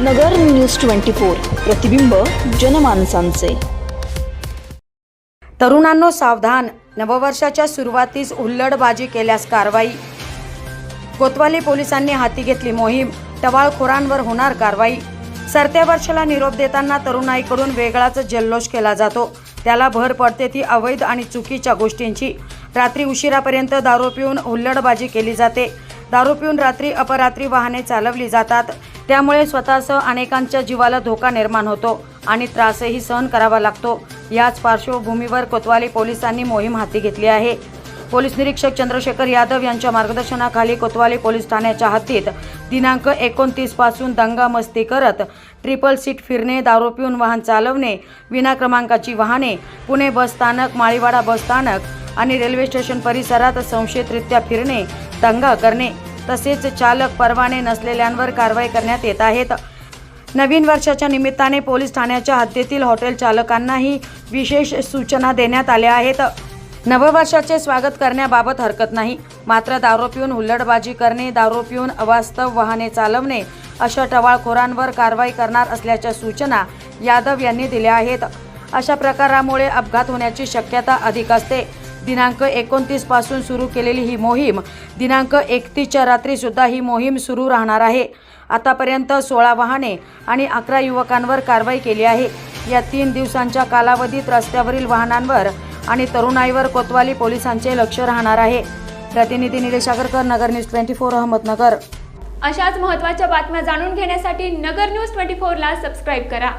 नगर news twenty four प्रतिबिंब जनमानसांचे. तरुणांनो सावधान. नववर्षाच्या सुरुवातीस हुल्लडबाजी केल्यास कारवाई. कोतवाली पोलिसांनी हाती घेतली मोहीम. टवाळखोरांवर होणार कारवाई. सरत्या वर्षाला निरोप देताना तरुणाईकडून वेगळाच जल्लोष केला जातो. त्याला भर पडते ती अवैध आणि चुकीच्या गोष्टींची. रात्री उशिरापर्यंत दारू पिऊन हुल्लडबाजी केली जाते. दारू पिऊन रात्री अपरात्री वाहने चालवली जातात. त्यामुळे स्वतःसह अनेकांच्या जीवाला धोका निर्माण होतो आणि त्रासही सहन करावा लागतो. याच पार्श्वभूमीवर कोतवाली पोलिसांनी मोहीम हाती घेतली आहे. पोलीस निरीक्षक चंद्रशेखर यादव यांच्या मार्गदर्शनाखाली कोतवाली पोलीस ठाण्याच्या हद्दीत दिनांक एकोणतीसपासून दंगा मस्ती करत ट्रिपल सीट फिरणे दारू पिऊन वाहन चालवणे विना क्रमांकाची वाहने पुणे बस स्थानक माळीवाडा बस स्थानक आणि रेल्वे स्टेशन परिसरात संशयितरित्या फिरणे दंगा करणे. तसेच चालक परवाने नसलेल्यांवर कारवाई करण्यात येत आहेत. नवीन वर्षाच्या निमित्ताने पोलीस ठाण्याच्या हद्दीतील हॉटेल चालकांनाही विशेष सूचना देण्यात आल्या आहेत. नववर्षाचे स्वागत करण्याबाबत हरकत नाही. मात्र दारू पिऊन हुल्लडबाजी करणे दारू पिऊन अवास्तव वाहने चालवणे अशा टवाळखोरांवर कारवाई करणार असल्याच्या सूचना यादव यांनी दिल्या आहेत. अशा प्रकारामुळे अपघात होण्याची शक्यता अधिक असते. दिनांक एकोणतीसपासून सुरू केलेली ही मोहीम दिनांक एकतीसच्या रात्री सुद्धा ही मोहीम सुरू राहणार आहे. आतापर्यंत सोळा वाहने आणि अकरा युवकांवर कारवाई केली आहे. या तीन दिवसांच्या कालावधीत रस्त्यावरील वाहनांवर आणि तरुणाईवर कोतवाली पोलिसांचे लक्ष राहणार आहे. प्रतिनिधी Nilesh Agarkar Nagar news twenty four Ahmednagar. अशाच महत्त्वाच्या बातम्या जाणून घेण्यासाठी नगर न्यूज ट्वेंटी फोरला सबस्क्राईब करा.